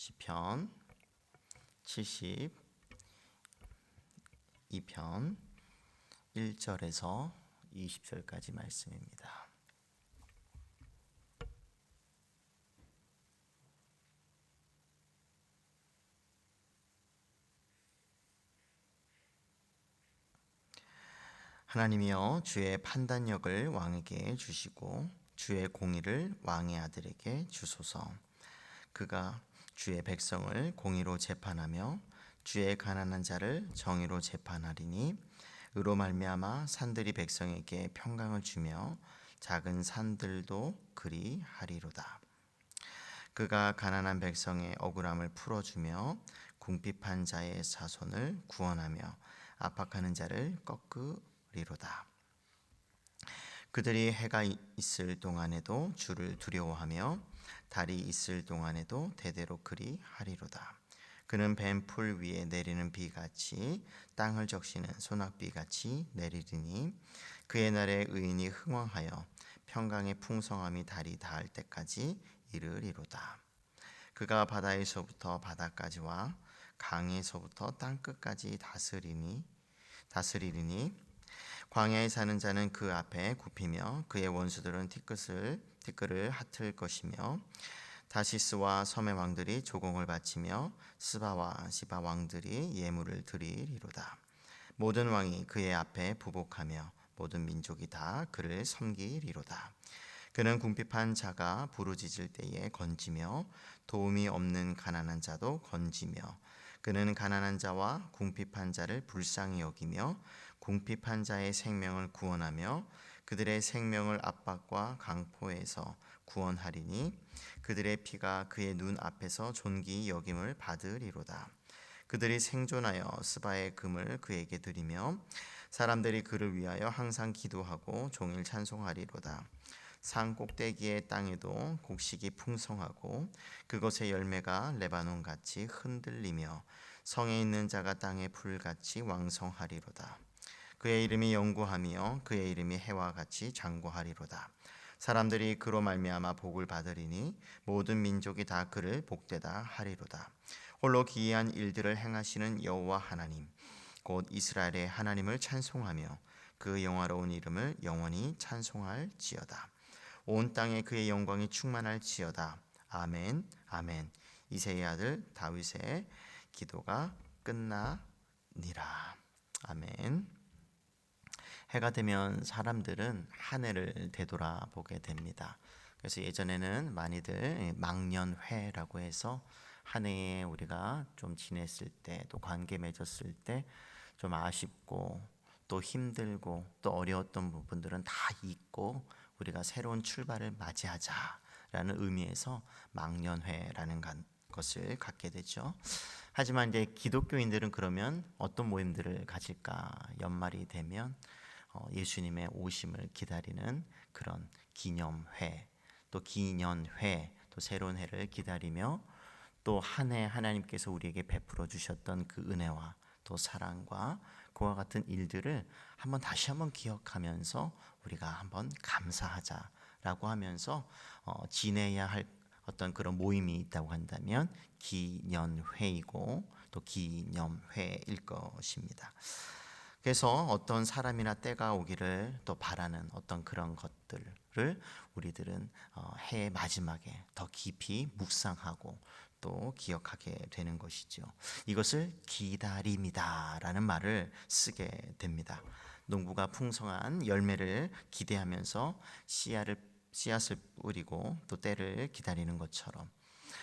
시편 72편 1절에서 20절까지 말씀입니다. 하나님이여 주의 판단력을 왕에게 주시고 주의 공의를 왕의 아들에게 주소서. 그가 주의 백성을 공의로 재판하며 주의 가난한 자를 정의로 재판하리니 의로 말미암아 산들이 백성에게 평강을 주며 작은 산들도 그리 하리로다. 그가 가난한 백성의 억울함을 풀어주며 궁핍한 자의 사손을 구원하며 압박하는 자를 꺾으리로다. 그들이 해가 있을 동안에도 주를 두려워하며 달이 있을 동안에도 대대로 그리 하리로다. 그는 뱀풀 위에 내리는 비같이 땅을 적시는 소낙비같이 내리리니 그의 날에 의인이 흥왕하여 평강의 풍성함이 달이 닿을 때까지 이르리로다. 그가 바다에서부터 바다까지와 강에서부터 땅 끝까지 다스리니 다스리리니 광야에 사는 자는 그 앞에 굽히며 그의 원수들은 티끌을 티끌을 핫을 것이며 다시스와 섬의 왕들이 조공을 바치며 스바와 시바 왕들이 예물을 드리리로다. 모든 왕이 그의 앞에 부복하며 모든 민족이 다 그를 섬기리로다. 그는 궁핍한 자가 부르짖을 때에 건지며 도움이 없는 가난한 자도 건지며 그는 가난한 자와 궁핍한 자를 불쌍히 여기며 궁핍한 자의 생명을 구원하며 그들의 생명을 압박과 강포에서 구원하리니 그들의 피가 그의 눈 앞에서 존귀 여김을 받으리로다. 그들이 생존하여 스바의 금을 그에게 드리며 사람들이 그를 위하여 항상 기도하고 종일 찬송하리로다. 산 꼭대기의 땅에도 곡식이 풍성하고 그것의 열매가 레바논 같이 흔들리며 성에 있는 자가 땅의 풀같이 왕성하리로다. 그의 이름이 영구하며 그의 이름이 해와 같이 장구하리로다. 사람들이 그로 말미암아 복을 받으리니 모든 민족이 다 그를 복되다 하리로다. 홀로 기이한 일들을 행하시는 여호와 하나님 곧 이스라엘의 하나님을 찬송하며 그 영화로운 이름을 영원히 찬송할지어다. 온 땅에 그의 영광이 충만할지어다. 아멘. 아멘. 이세의 아들 다윗의 기도가 끝나니라. 아멘. 해가 되면 사람들은 하늘을 되돌아보게 됩니다. 그래서 예전에는 많이들 망년회라고 해서 한 해에 우리가 좀 지냈을 때 또 관계 맺었을 때 좀 아쉽고 또 힘들고 또 어려웠던 부분들은 다 잊고 우리가 새로운 출발을 맞이하자라는 의미에서 망년회라는 것을 갖게 되죠. 하지만 이제 기독교인들은 그러면 어떤 모임들을 가질까? 연말이 되면 어, 예수님의 오심을 기다리는 그런 기념회, 또 기년회, 또 새로운 해를 기다리며 또 한 해 하나님께서 우리에게 베풀어 주셨던 그 은혜와 또 사랑과 그와 같은 일들을 한번 다시 한번 기억하면서 우리가 한번 감사하자라고 하면서 어, 지내야 할 어떤 그런 모임이 있다고 한다면 기년회이고 또 기념회일 것입니다. 그래서 어떤 사람이나 때가 오기를 또 바라는 어떤 그런 것들을 우리들은 어, 해 마지막에 더 깊이 묵상하고 또 기억하게 되는 것이죠. 이것을 기다림이다라는 말을 쓰게 됩니다. 농부가 풍성한 열매를 기대하면서 씨앗을 씨앗을 뿌리고 또 때를 기다리는 것처럼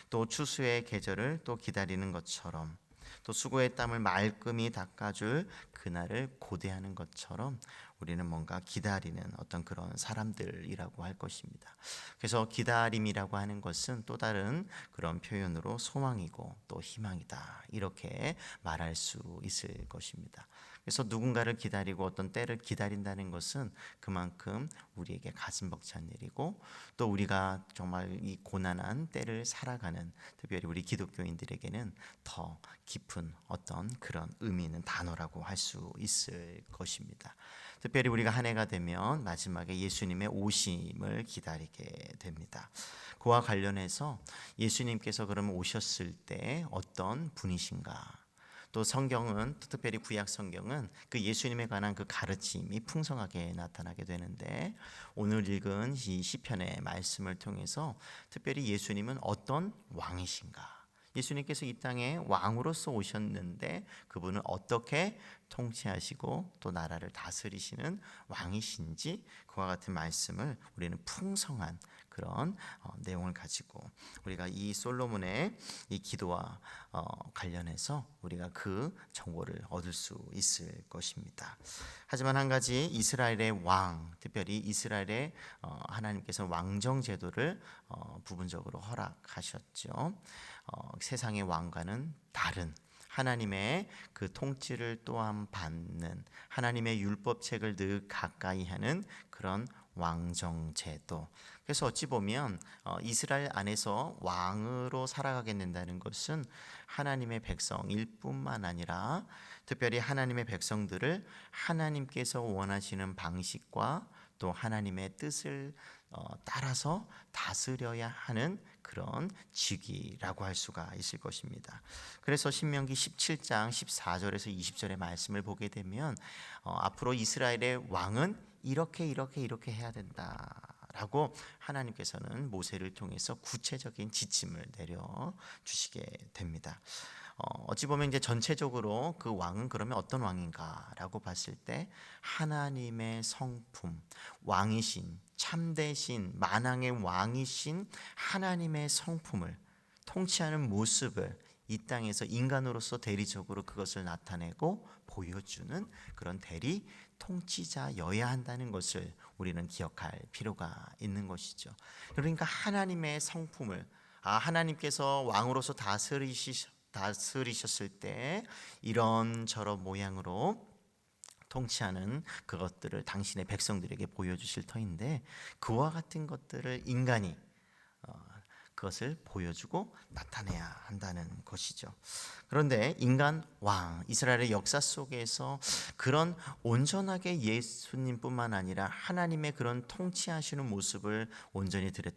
또 추수의 계절을 또 기다리는 것처럼 또 수고의 땀을 말끔히 닦아줄 그날을 고대하는 것처럼 우리는 뭔가 기다리는 어떤 그런 사람들이라고 할 것입니다. 그래서 기다림이라고 하는 것은 또 다른 그런 표현으로 소망이고 또 희망이다. 이렇게 말할 수 있을 것입니다. 그래서 누군가를 기다리고 어떤 때를 기다린다는 것은 그만큼 우리에게 가슴 벅찬 일이고 또 우리가 정말 이 고난한 때를 살아가는 특별히 우리 기독교인들에게는 더 깊은 어떤 그런 의미 있는 단어라고 할 수 있을 것입니다. 특별히 우리가 한 해가 되면 마지막에 예수님의 오심을 기다리게 됩니다. 그와 관련해서 예수님께서 그러면 오셨을 때 어떤 분이신가? 또 성경은 또 특별히 구약 성경은 그 예수님에 관한 그 가르침이 풍성하게 나타나게 되는데 오늘 읽은 이 시편의 말씀을 통해서 특별히 예수님은 어떤 왕이신가? 예수님께서 이 땅에 왕으로서 오셨는데 그분은 어떻게 통치하시고 또 나라를 다스리시는 왕이신지 그와 같은 말씀을 우리는 풍성한 그런 어, 내용을 가지고 우리가 이 솔로몬의 이 기도와 어, 관련해서 우리가 그 정보를 얻을 수 있을 것입니다. 하지만 한 가지 이스라엘의 왕, 특별히 이스라엘의 어, 하나님께서 왕정 제도를 어, 부분적으로 허락하셨죠. 어, 세상의 왕과는 다른 하나님의 그 통치를 또한 받는 하나님의 율법책을 늘 가까이 하는 그런 왕정 제도. 그래서 어찌 보면 어, 이스라엘 안에서 왕으로 살아가게 된다는 것은 하나님의 백성일 뿐만 아니라 특별히 하나님의 백성들을 하나님께서 원하시는 방식과 또 하나님의 뜻을 어, 따라서 다스려야 하는 그런 직위라고 할 수가 있을 것입니다. 그래서 신명기 17장 14절에서 20절의 말씀을 보게 되면 어, 앞으로 이스라엘의 왕은 이렇게 이렇게 이렇게 해야 된다 라고 하나님께서는 모세를 통해서 구체적인 지침을 내려 주시게 됩니다. 어, 어찌 보면 이제 전체적으로 그 왕은 그러면 어떤 왕인가라고 봤을 때 하나님의 성품, 왕이신, 참되신, 만왕의 왕이신 하나님의 성품을 통치하는 모습을 이 땅에서 인간으로서 대리적으로 그것을 나타내고 보여주는 그런 대리 통치자여야 한다는 것을 우리는 기억할 필요가 있는 것이죠. 그러니까 하나님의 성품을 아 하나님께서 왕으로서 다스리시 다스리셨을 때 이런 저런 모양으로 통치하는 그것들을 당신의 백성들에게 보여주실 터인데 그와 같은 것들을 인간이 어, 그것을 보여주고 나타내야 한다는 것이죠. 그런데 인간 왕 이스라엘의 역사 속에서 그런 온전하게 예수님뿐만 아니라 하나님의 그런 통치하시는 모습을 온전히 드렸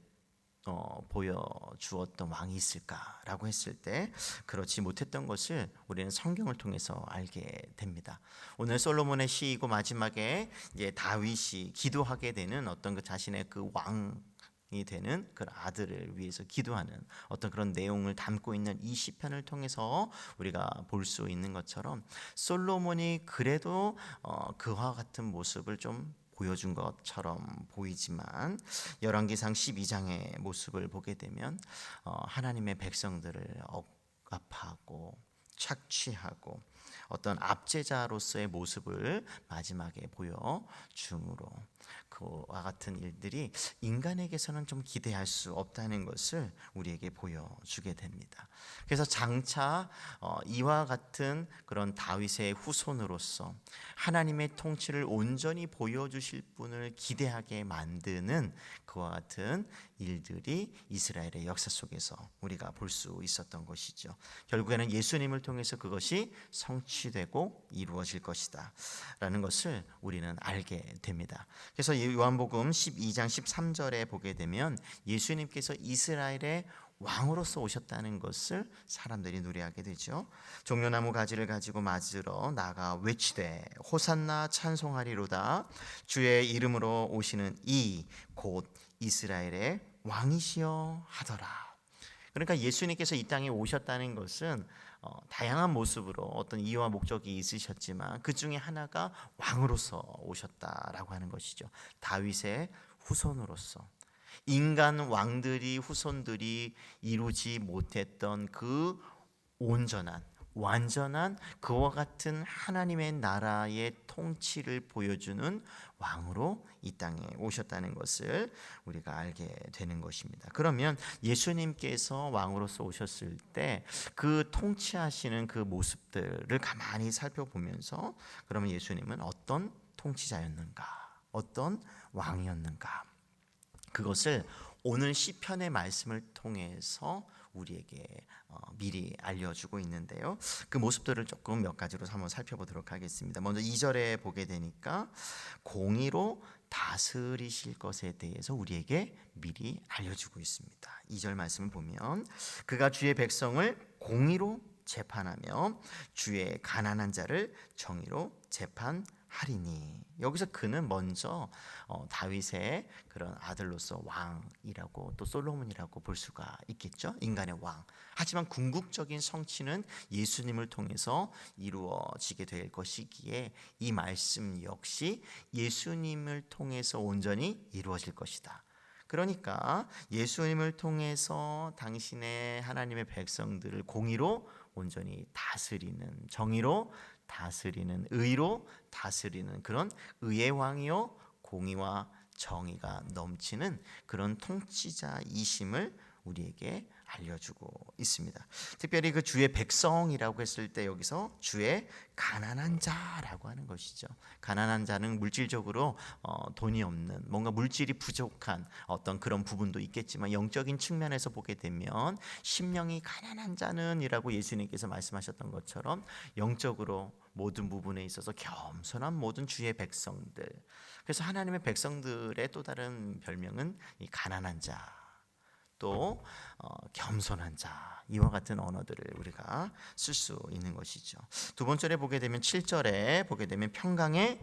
어, 보여주었던 왕이 있을까라고 했을 때 그렇지 못했던 것을 우리는 성경을 통해서 알게 됩니다. 오늘 솔로몬의 시이고 마지막에 이제 다윗이 기도하게 되는 어떤 그 자신의 그 왕 이 되는 그 아들을 위해서 기도하는 어떤 그런 내용을 담고 있는 이 시편을 통해서 우리가 볼 수 있는 것처럼 솔로몬이 그래도 어, 그와 같은 모습을 좀 보여준 것처럼 보이지만 열왕기상 12장의 모습을 보게 되면 어, 하나님의 백성들을 억압하고 착취하고 어떤 압제자로서의 모습을 마지막에 보여 줌으로 그와 같은 일들이 인간에게서는 좀 기대할 수 없다는 것을 우리에게 보여주게 됩니다. 그래서 장차 어, 이와 같은 그런 다윗의 후손으로서 하나님의 통치를 온전히 보여주실 분을 기대하게 만드는 그와 같은 일들이 이스라엘의 역사 속에서 우리가 볼 수 있었던 것이죠. 결국에는 예수님을 통해서 그것이 성취되고 이루어질 것이다. 라는 것을 우리는 알게 됩니다. 그래서 요한복음 12장 13절에 보게 되면 예수님께서 이스라엘의 왕으로서 오셨다는 것을 사람들이 누리하게 되죠. 종려나무 가지를 가지고 맞으러 나가 외치되 호산나 찬송하리로다 주의 이름으로 오시는 이 곧 이스라엘의 왕이시여 하더라. 그러니까 예수님께서 이 땅에 오셨다는 것은 어, 다양한 모습으로 어떤 이유와 목적이 있으셨지만 그 중에 하나가 왕으로서 오셨다라고 하는 것이죠. 다윗의 후손으로서 인간 왕들이 후손들이 이루지 못했던 그 온전한 완전한 그와 같은 하나님의 나라의 통치를 보여주는 왕으로 이 땅에 오셨다는 것을 우리가 알게 되는 것입니다. 그러면 예수님께서 왕으로서 오셨을 때 그 통치하시는 그 모습들을 가만히 살펴보면서 그러면 예수님은 어떤 통치자였는가? 어떤 왕이었는가? 그것을 오늘 시편의 말씀을 통해서 우리에게 어, 미리 알려주고 있는데요. 그 모습들을 조금 몇 가지로 한번 살펴보도록 하겠습니다. 먼저 2절에 보게 되니까 공의로 다스리실 것에 대해서 우리에게 미리 알려주고 있습니다. 2절 말씀을 보면 그가 주의 백성을 공의로 재판하며 주의 가난한 자를 정의로 재판 하리니 여기서 그는 먼저 어, 다윗의 그런 아들로서 왕이라고 또 솔로몬이라고 볼 수가 있겠죠? 인간의 왕. 하지만 궁극적인 성취는 예수님을 통해서 이루어지게 될 것이기에 이 말씀 역시 예수님을 통해서 온전히 이루어질 것이다. 그러니까 예수님을 통해서 당신의 하나님의 백성들을 공의로 온전히 다스리는 정의로 다스리는 의로 다스리는 그런 의의 왕이요 공의와 정의가 넘치는 그런 통치자이심을 우리에게 알려주고 있습니다. 특별히 그 주의 백성이라고 했을 때 여기서 주의 가난한 자라고 하는 것이죠. 가난한 자는 물질적으로 어, 돈이 없는 뭔가 물질이 부족한 어떤 그런 부분도 있겠지만 영적인 측면에서 보게 되면 심령이 가난한 자는이라고 예수님께서 말씀하셨던 것처럼 영적으로 모든 부분에 있어서 겸손한 모든 주의 백성들. 그래서 하나님의 백성들의 또 다른 별명은 이 가난한 자. 또 어, 겸손한 자 이와 같은 언어들을 우리가 쓸 수 있는 것이죠. 두 번째에 보게 되면 7절에 보게 되면 평강의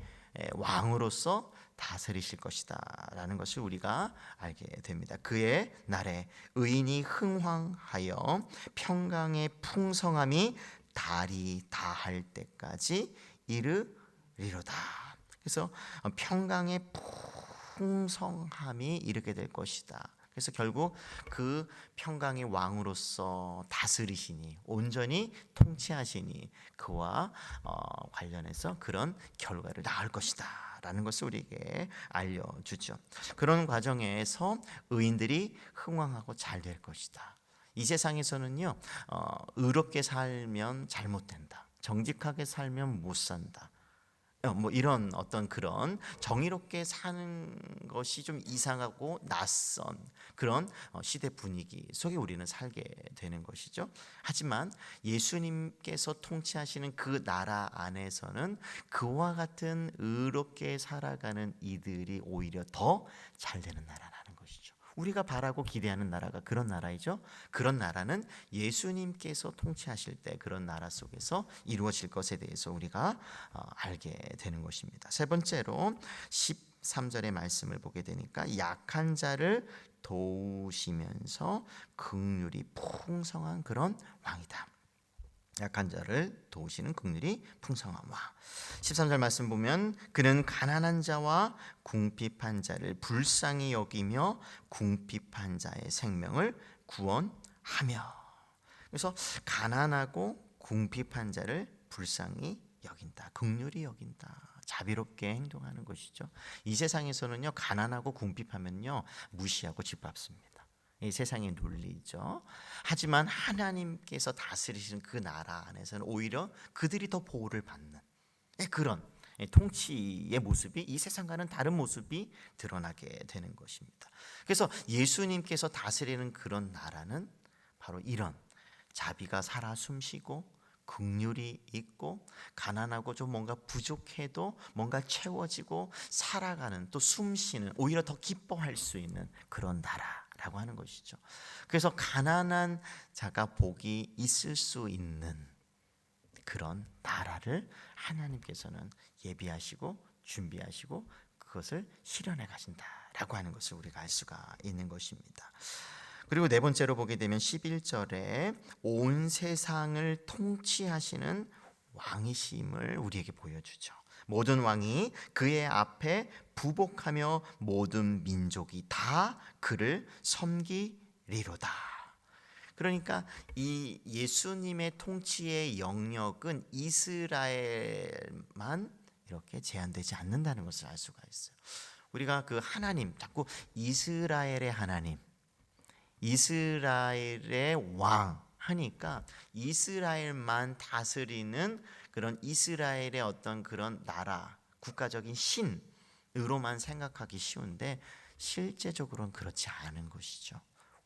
왕으로서 다스리실 것이다라는 것을 우리가 알게 됩니다. 그의 날에 의인이 흥황하여 평강의 풍성함이 달이 다할 때까지 이르리로다. 그래서 평강의 풍성함이 이르게 될 것이다. 그래서 결국 그 평강의 왕으로서 다스리시니 온전히 통치하시니 그와 어, 관련해서 그런 결과를 낳을 것이다. 라는 것을 우리에게 알려주죠. 그런 과정에서 의인들이 흥왕하고 잘 될 것이다. 이 세상에서는요, 어, 의롭게 살면 잘못된다. 정직하게 살면 못 산다. 어, 뭐 이런 어떤 그런 정의롭게 사는 것이 좀 이상하고 낯선 그런 어, 시대 분위기 속에 우리는 살게 되는 것이죠. 하지만 예수님께서 통치하시는 그 나라 안에서는 그와 같은 의롭게 살아가는 이들이 오히려 더 잘 되는 나라라. 우리가 바라고 기대하는 나라가 그런 나라이죠. 그런 나라는 예수님께서 통치하실 때 그런 나라 속에서 이루어질 것에 대해서 우리가 어, 알게 되는 것입니다. 세 번째로 13절의 말씀을 보게 되니까 약한 자를 도우시면서 극률이 풍성한 그런 왕이다. 약한 자를 도우시는 긍휼이 풍성함 와. 13절 말씀 보면 그는 가난한 자와 궁핍한 자를 불쌍히 여기며 궁핍한 자의 생명을 구원하며. 그래서 가난하고 궁핍한 자를 불쌍히 여긴다. 긍휼히 여긴다. 자비롭게 행동하는 것이죠. 이 세상에서는요 가난하고 궁핍하면요 무시하고 짓밟습니다. 이 세상의 논리죠. 하지만 하나님께서 다스리시는 그 나라 안에서는 오히려 그들이 더 보호를 받는 예, 그런 예, 통치의 모습이 이 세상과는 다른 모습이 드러나게 되는 것입니다. 그래서 예수님께서 다스리는 그런 나라는 바로 이런 자비가 살아 숨쉬고 극률이 있고 가난하고 좀 뭔가 부족해도 뭔가 채워지고 살아가는 또 숨쉬는 오히려 더 기뻐할 수 있는 그런 나라 라고 하는 것이죠. 그래서 가난한 자가 복이 있을 수 있는 그런 나라를 하나님께서는 예비하시고 준비하시고 그것을 실현해 가신다라고 하는 것을 우리가 알 수가 있는 것입니다. 그리고 네 번째로 보게 되면 11절에 온 세상을 통치하시는 왕이심을 우리에게 보여주죠. 모든 왕이 그의 앞에 부복하며 모든 민족이 다 그를 섬기리로다. 그러니까 이 예수님의 통치의 영역은 이스라엘만 이렇게 제한되지 않는다는 것을 알 수가 있어요. 우리가 그 하나님 자꾸 이스라엘의 하나님, 이스라엘의 왕 하니까 이스라엘만 다스리는 그런 이스라엘의 어떤 그런 나라, 국가적인 신으로만 생각하기 쉬운데 실제적으로는 그렇지 않은 것이죠.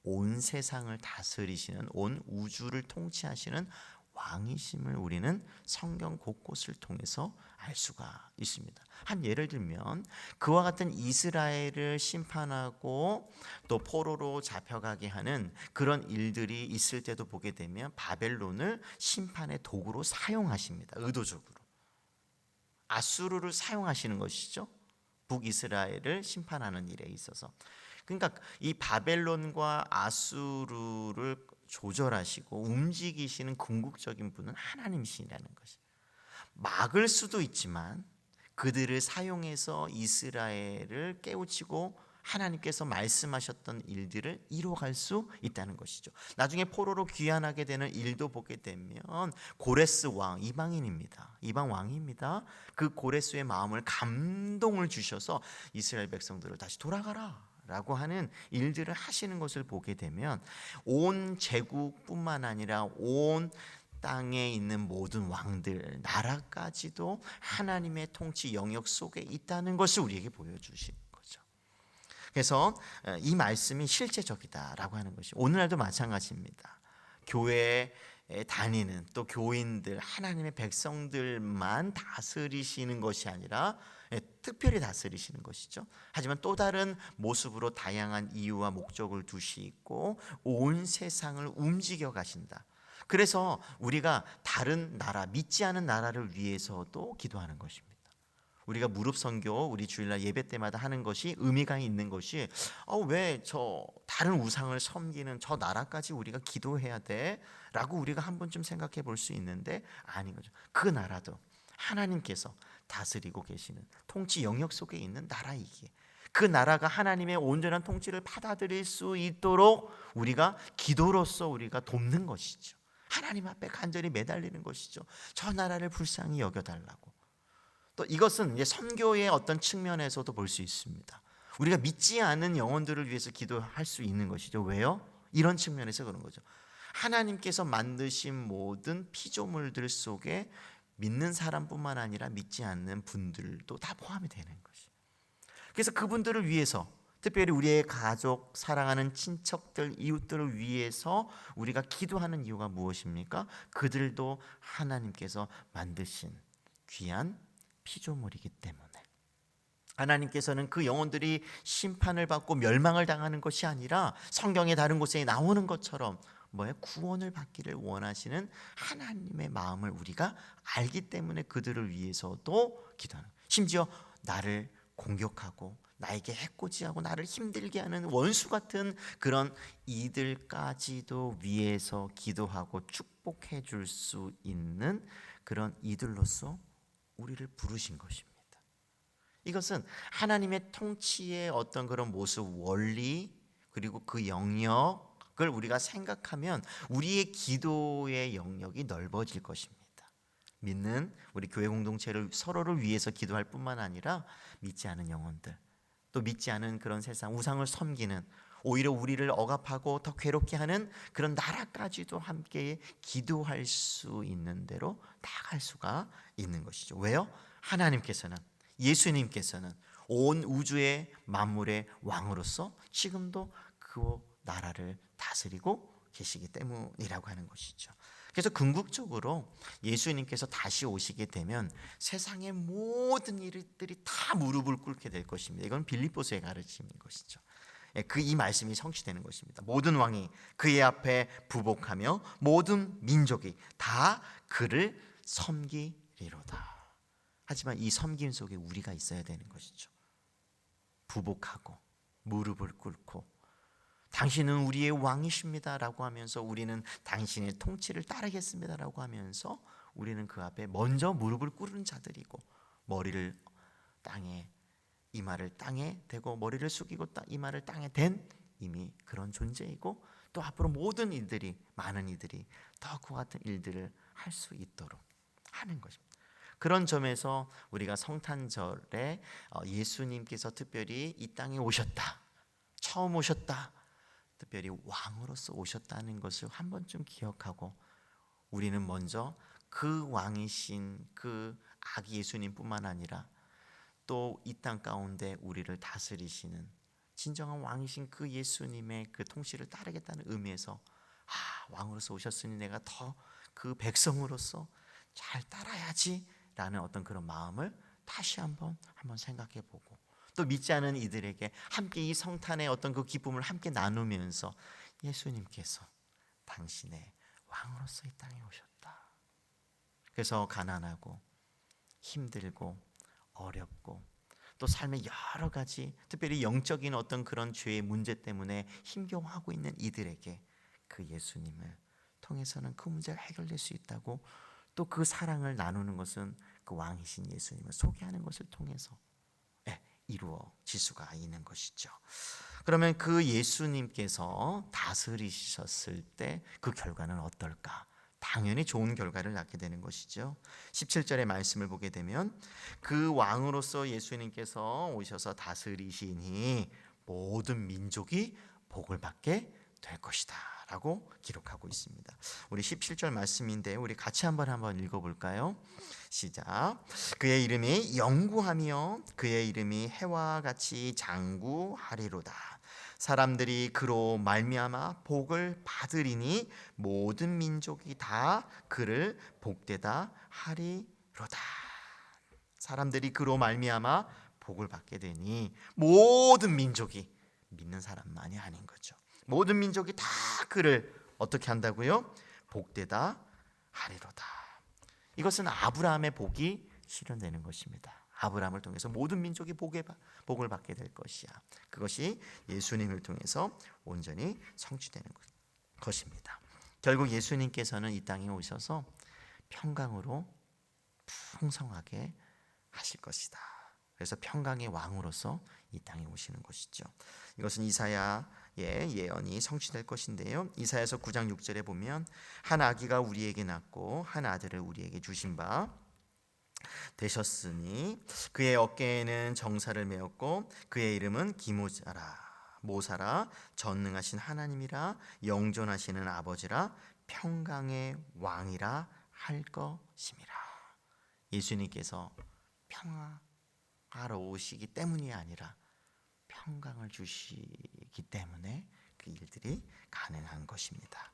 온 세상을 다스리시는 온 우주를 통치하시는 왕이심을 우리는 성경 곳곳을 통해서 알 수가 있습니다. 한 예를 들면 그와 같은 이스라엘을 심판하고 또 포로로 잡혀가게 하는 그런 일들이 있을 때도 보게 되면 바벨론을 심판의 도구로 사용하십니다. 의도적으로. 아수르를 사용하시는 것이죠. 북이스라엘을 심판하는 일에 있어서. 그러니까 이 바벨론과 아수르를 조절하시고 움직이시는 궁극적인 분은 하나님이시라는 것이. 막을 수도 있지만 그들을 사용해서 이스라엘을 깨우치고 하나님께서 말씀하셨던 일들을 이루어갈 수 있다는 것이죠. 나중에 포로로 귀환하게 되는 일도 보게 되면 고레스 왕 이방인입니다. 이방 왕입니다. 그 고레스의 마음을 감동을 주셔서 이스라엘 백성들을 다시 돌아가라. 라고 하는 일들을 하시는 것을 보게 되면 온 제국뿐만 아니라 온 땅에 있는 모든 왕들, 나라까지도 하나님의 통치 영역 속에 있다는 것을 우리에게 보여주시는 거죠. 그래서 이 말씀이 실제적이다라고 하는 것이 오늘날도 마찬가지입니다. 교회에 다니는 또 교인들, 하나님의 백성들만 다스리시는 것이 아니라 예, 특별히 다스리시는 것이죠. 하지만 또 다른 모습으로 다양한 이유와 목적을 두시고 온 세상을 움직여 가신다. 그래서 우리가 다른 나라, 믿지 않은 나라를 위해서도 기도하는 것입니다. 우리가 무릎 선교 우리 주일날 예배 때마다 하는 것이 의미가 있는 것이 어, 왜 저 다른 우상을 섬기는 저 나라까지 우리가 기도해야 돼 라고 우리가 한 번쯤 생각해 볼 수 있는데 아닌 거죠. 그 나라도 하나님께서 다스리고 계시는 통치 영역 속에 있는 나라이기에 그 나라가 하나님의 온전한 통치를 받아들일 수 있도록 우리가 기도로서 우리가 돕는 것이죠. 하나님 앞에 간절히 매달리는 것이죠. 저 나라를 불쌍히 여겨달라고. 또 이것은 선교의 어떤 측면에서도 볼 수 있습니다. 우리가 믿지 않은 영혼들을 위해서 기도할 수 있는 것이죠. 왜요? 이런 측면에서 그런 거죠. 하나님께서 만드신 모든 피조물들 속에 믿는 사람뿐만 아니라 믿지 않는 분들도 다 포함이 되는 것이. 그래서 그분들을 위해서 특별히 우리의 가족, 사랑하는 친척들, 이웃들을 위해서 우리가 기도하는 이유가 무엇입니까? 그들도 하나님께서 만드신 귀한 피조물이기 때문에. 하나님께서는 그 영혼들이 심판을 받고 멸망을 당하는 것이 아니라 성경의 다른 곳에 나오는 것처럼 뭐에 구원을 받기를 원하시는 하나님의 마음을 우리가 알기 때문에 그들을 위해서도 기도하는. 심지어 나를 공격하고 나에게 해코지하고 나를 힘들게 하는 원수 같은 그런 이들까지도 위해서 기도하고 축복해 줄 수 있는 그런 이들로서 우리를 부르신 것입니다. 이것은 하나님의 통치의 어떤 그런 모습 원리 그리고 그 영역 그걸 우리가 생각하면 우리의 기도의 영역이 넓어질 것입니다. 믿는 우리 교회 공동체를 서로를 위해서 기도할 뿐만 아니라 믿지 않은 영혼들, 또 믿지 않은 그런 세상 우상을 섬기는 오히려 우리를 억압하고 더 괴롭게 하는 그런 나라까지도 함께 기도할 수 있는 대로 나갈 수가 있는 것이죠. 왜요? 하나님께서는 예수님께서는 온 우주의 만물의 왕으로서 지금도 그 나라를 다스리고 계시기 때문이라고 하는 것이죠. 그래서 궁극적으로 예수님께서 다시 오시게 되면 세상의 모든 일들이 다 무릎을 꿇게 될 것입니다. 이건 빌립보서의 가르침인 것이죠. 예, 그이 말씀이 성취되는 것입니다. 모든 왕이 그의 앞에 부복하며 모든 민족이 다 그를 섬기리로다. 하지만 이 섬김 속에 우리가 있어야 되는 것이죠. 부복하고 무릎을 꿇고 당신은 우리의 왕이십니다라고 하면서 우리는 당신의 통치를 따르겠습니다라고 하면서 우리는 그 앞에 먼저 무릎을 꿇은 자들이고 머리를 땅에 이마를 땅에 대고 머리를 숙이고 이마를 땅에 댄 이미 그런 존재이고 또 앞으로 모든 일들이 많은 이들이 더 그와 같은 일들을 할 수 있도록 하는 것입니다. 그런 점에서 우리가 성탄절에 어, 예수님께서 특별히 이 땅에 오셨다. 처음 오셨다. 특별히 왕으로서 오셨다는 것을 한 번쯤 기억하고 우리는 먼저 그 왕이신 그 아기 예수님뿐만 아니라 또 이 땅 가운데 우리를 다스리시는 진정한 왕이신 그 예수님의 그 통치를 따르겠다는 의미에서 아, 왕으로서 오셨으니 내가 더 그 백성으로서 잘 따라야지라는 어떤 그런 마음을 다시 한번 한번 생각해 보고 또 믿지 않은 이들에게 함께 이 성탄의 어떤 그 기쁨을 함께 나누면서 예수님께서 당신의 왕으로서 이 땅에 오셨다. 그래서 가난하고 힘들고 어렵고 또 삶의 여러 가지 특별히 영적인 어떤 그런 죄의 문제 때문에 힘겨워하고 있는 이들에게 그 예수님을 통해서는 그 문제가 해결될 수 있다고 또 그 사랑을 나누는 것은 그 왕이신 예수님을 소개하는 것을 통해서 예, 이루어질 수가 있는 것이죠. 그러면 그 예수님께서 다스리셨을 때 그 결과는 어떨까? 당연히 좋은 결과를 낳게 되는 것이죠. 17절의 말씀을 보게 되면 그 왕으로서 예수님께서 오셔서 다스리시니 모든 민족이 복을 받게 될 것이다. 라고 기록하고 있습니다. 우리 17절 말씀인데 우리 같이 한번 한번 읽어 볼까요? 시작. 그의 이름이 영구하며 그의 이름이 해와 같이 장구하리로다. 사람들이 그로 말미암아 복을 받으리니 모든 민족이 다 그를 복되다 하리로다. 사람들이 그로 말미암아 복을 받게 되니 모든 민족이 믿는 사람만이 아닌 거죠. 모든 민족이 다 그를 어떻게 한다고요? 복되다 하리로다. 이것은 아브라함의 복이 실현되는 것입니다. 아브라함을 통해서 모든 민족이 복에 복을 받게 될 것이야. 그것이 예수님을 통해서 온전히 성취되는 것입니다. 결국 예수님께서는 이 땅에 오셔서 평강으로 풍성하게 하실 것이다. 그래서 평강의 왕으로서 이 땅에 오시는 것이죠. 이것은 이사야 의 예언이 성취될 것인데요. 이사야서 9장 6절에 보면 한 아기가 우리에게 낳고 한 아들을 우리에게 주신 바 되셨으니 그의 어깨에는 정사를 메었고 그의 이름은 기모자라 모사라 전능하신 하나님이라 영존하시는 아버지라 평강의 왕이라 할 것임이라 예수님께서 평화하러 오시기 때문이 아니라 평강을 주시기 때문에 그 일들이 가능한 것입니다.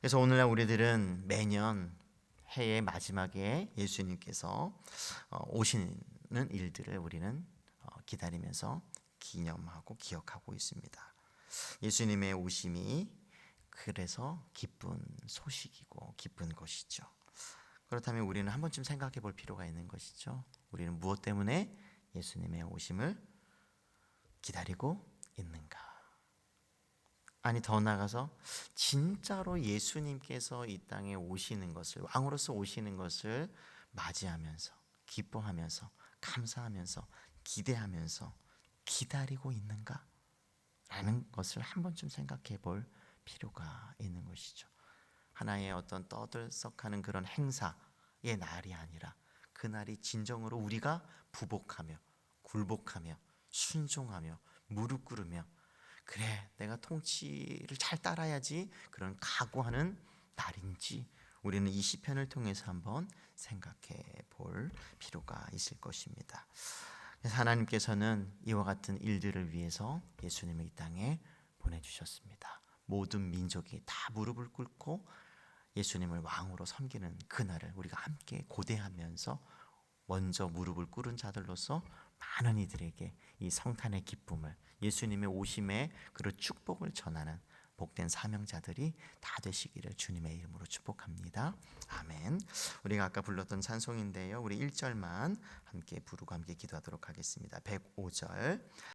그래서 오늘날 우리들은 매년 해의 마지막에 예수님께서 어, 오시는 일들을 우리는 어, 기다리면서 기념하고 기억하고 있습니다. 예수님의 오심이 그래서 기쁜 소식이고 기쁜 것이죠. 그렇다면 우리는 한 번쯤 생각해 볼 필요가 있는 것이죠. 우리는 무엇 때문에 예수님의 오심을 기다리고 있는가? 아니 더 나가서 진짜로 예수님께서 이 땅에 오시는 것을 왕으로서 오시는 것을 맞이하면서 기뻐하면서 감사하면서 기대하면서 기다리고 있는가? 라는 것을 한 번쯤 생각해 볼 필요가 있는 것이죠. 하나의 어떤 떠들썩하는 그런 행사의 날이 아니라 그 날이 진정으로 우리가 부복하며 굴복하며 순종하며 무릎 꿇으며 그래 내가 통치를 잘 따라야지 그런 각오하는 날인지 우리는 이 시편을 통해서 한번 생각해 볼 필요가 있을 것입니다. 하나님께서는 이와 같은 일들을 위해서 예수님을 이 땅에 보내주셨습니다. 모든 민족이 다 무릎을 꿇고 예수님을 왕으로 섬기는 그날을 우리가 함께 고대하면서 먼저 무릎을 꿇은 자들로서 많은 이들에게 이 성탄의 기쁨을 예수님의 오심의 그 축복을 전하는 복된 사명자들이 다 되시기를 주님의 이름으로 축복합니다. 아멘. 우리가 아까 불렀던 찬송인데요. 우리 1절만 함께 부르고 함께 기도하도록 하겠습니다. 105절.